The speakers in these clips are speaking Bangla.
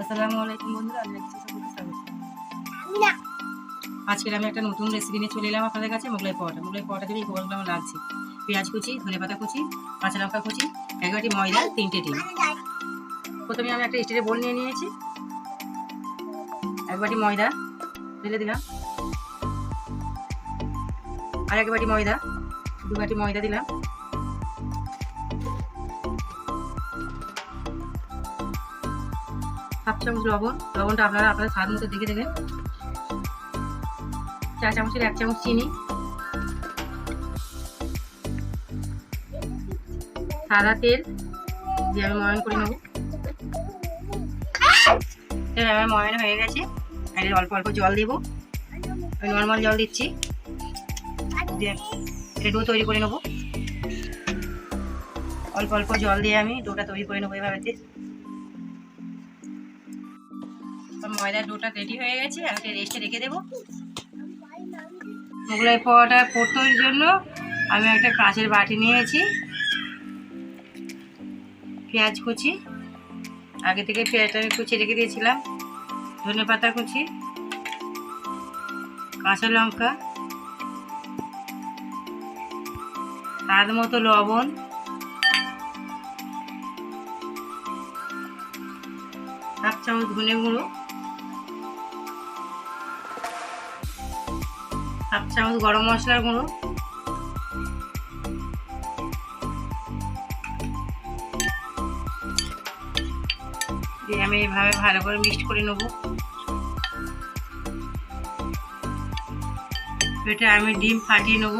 আসসালামু আলাইকুম বন্ধুরা আমি আজকের আমি একটা নতুন রেসিপি নিয়ে চলে এলাম আপনাদের কাছে মোগলাই পাওয়াটা মোগলাই পাওয়াটা দিয়ে গোপালগুলো আমার লাগছে পেঁয়াজ কুচি ধনে পাতা কুচি কাঁচা লঙ্কা কুচি এক বাটি ময়দা তিনটে ডিম। প্রথমে আমি একটা স্টিলের বোল নিয়ে নিয়েছি। এক বাটি ময়দা ঢেলে দিলাম। আর এক বাটি ময়দা দু বাটি ময়দা দিলাম। হাফ চামচ লবণ, লবণটা আপনারা আপনাদের স্বাদ মতো দেখে দেবেন চা চামচের এক চামচ চিনি। সাদা তেল দিয়ে আমি ময়ন করে নেব। তেল আমার ময়ন হয়ে গেছে। আর অল্প অল্প জল দেবো। আমি নর্মাল জল দিচ্ছি। দিয়ে এটা ডো তৈরি করে নেব। অল্প অল্প জল দিয়ে আমি ডোটা তৈরি করে নেব এভাবে ময়দার ডোটা রেডি হয়ে গেছে আমি রেস্টে রেখে দেবো। মোগলাই পাওয়াটা করতে জন্য আমি একটা কাঁচের বাটি নিয়েছি, পেঁয়াজ কুচি। আগে থেকে পেঁয়াজটা আমি কুচি রেখে দিয়েছিলাম, ধনে পাতা কুচি, কাঁচা লঙ্কা, স্বাদ মতো লবণ হাফ চামচ ধনে গুঁড়ো। হাফ চামচ গরম মশলার গুঁড়ো। দিয়ে আমি এইভাবে ভালো করে মিক্সড করে নেব। এটা আমি ডিম ফাটিয়ে নেব।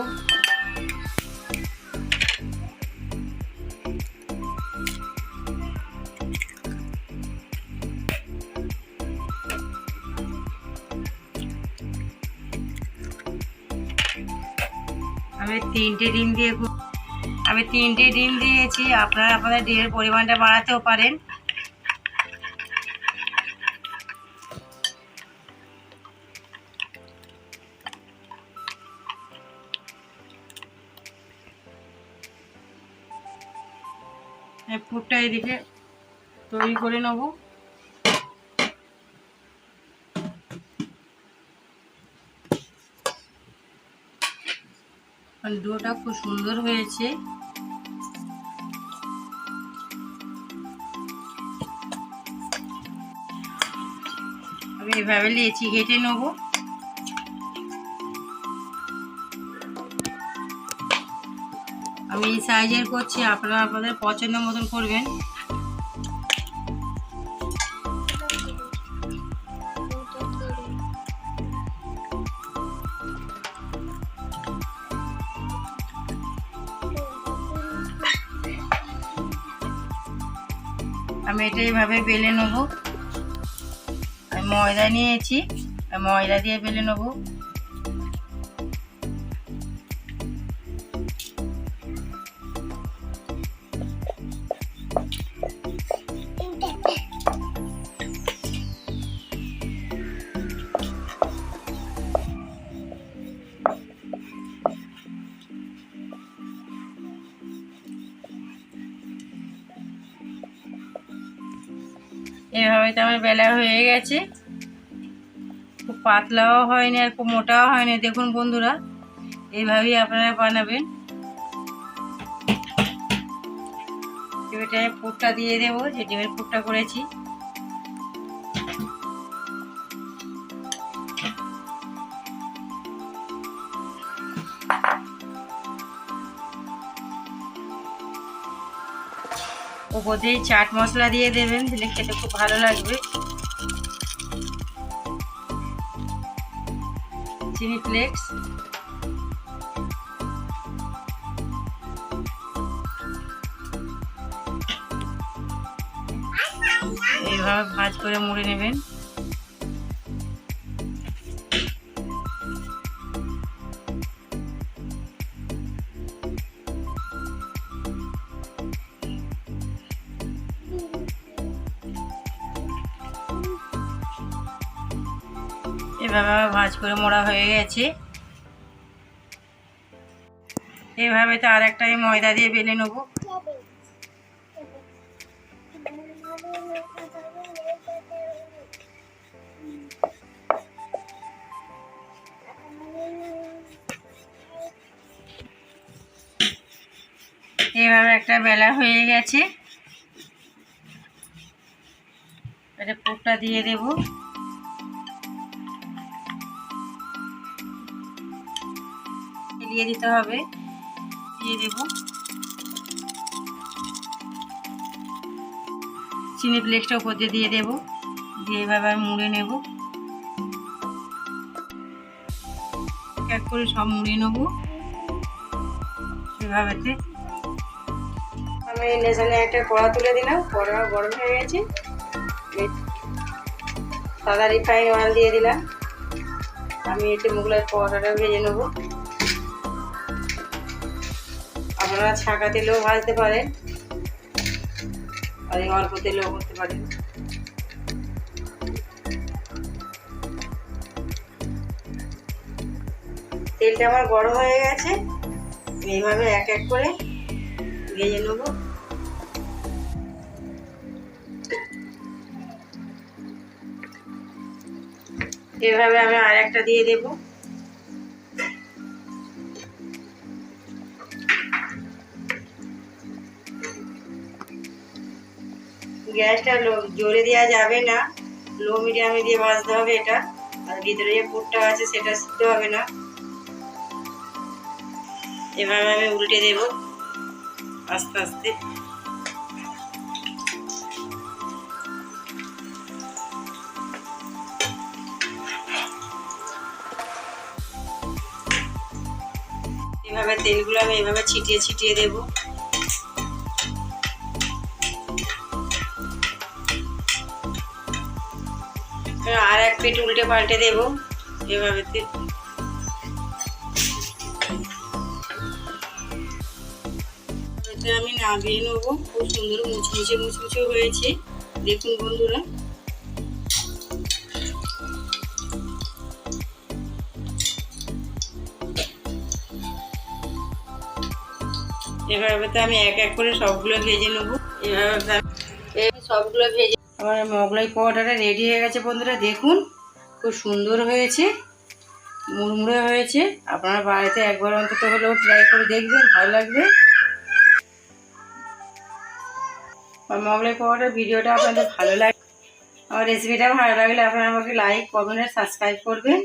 আমি তিনটে ডিম দিয়ে আমি তিনটে ডিম দিয়েছি। আপনারা আপনাদের ডিমের পরিমাণটা বাড়াতেও পারেন। পুরটা এদিকে তৈরি করে নেব। আর ডোটা খুব সুন্দর হয়েছে। আমি এভাবে লেচি কেটে নেব। আমি এই সাইজের করছি, আপনারা আপনাদের পছন্দ মতন করবেন। আমি এটা এইভাবে বেলে নেব। ময়দা নিয়েছি। ময়দা দিয়ে বেলে নেব। এভাবে তো আমার বেলা হয়ে গেছে। খুব পাতলাও হয়নি আর খুব মোটাও হয়নি। দেখুন বন্ধুরা এইভাবেই আপনারা বানাবেন। এবারে আমি পুরটা দিয়ে দেবো, যে ডিমের পুরটা করেছি। ওপর দিয়ে চাট মশলা দিয়ে দেবেন, দিলে খেতে খুব ভালো লাগবে। চিনি ফ্লেক্স। এইভাবে ভাজ করে মুড়ে নেবেন। এভাবে আমার ভাঁজ করে মোড়া হয়ে গেছে। এভাবে তো আর একটা ময়দা দিয়ে বেলে নেব। এভাবে একটা বেলা হয়ে গেছে। এটা পুরটা দিয়ে দেবো। দিয়ে দিতে হবে। দিয়ে দেব। চিনি ফ্লেক্সটা উপর দিয়ে দিয়ে দেবো। দিয়ে এভাবে আমি মুড়ে নেব। এক করে সব মুড়ে নেব। সেভাবেতে আমি নেশানে একটা কড়া তুলে দিলাম। কড়া গরম হয়ে গেছে। সাদা রিফাইন অয়েল দিয়ে দিলাম। আমি এতে মুগলাই পরোটাটা ভেজে নেব। আপনারা ছাঁকা তেলেও ভাজতে পারেন। আর অল্প তেলেও করতে পারেন। তেলটা আমার গরম হয়ে গেছে। এইভাবে এক এক করে ভেজে নেব। এভাবে আমি আর একটা দিয়ে দেব। গ্যাসটা জোরে দেওয়া যাবে না। লো মিডিয়ামে দিয়ে ভাজতে হবে এটা। আর ভিতরে যে পুরটা আছে, সেটা সিদ্ধ হবে না। এভাবে আমি উল্টে দেব। আস্তে আস্তে। এভাবে তেলগুলো আমি এভাবে ছিটিয়ে ছিটিয়ে দেব। আর এক পিঠ উল্টে পাল্টে দেব। এভাবে আমি নামিয়ে নেব। খুব সুন্দর মুচমুচে মুচমুচে হয়েছে। দেখুন বন্ধুরা। এভাবে তো আমি এক এক করে সবগুলো ভেজে নেব। এভাবে সবগুলো ভেজে আমার মোগলাই পাউডারটা রেডি হয়ে গেছে বন্ধুরা, দেখুন খুব সুন্দর হয়েছে, মুড়মুড়ে হয়েছে। আপনারা বাড়িতে একবার অন্তত হলেও ট্রাই করে দেখবেন, ভালো লাগবে। আমার মোগলাই পাউডার ভিডিওটা আপনাদের ভালো লাগে আমার রেসিপিটা ভালো লাগলে আপনারা আমাকে লাইক কমেন্ট আর সাবস্ক্রাইব করবেন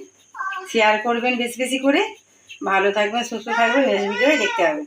শেয়ার করবেন বেশি বেশি করে। ভালো থাকবেন, সুস্থ থাকবেন ভিডিও দেখতে হবে।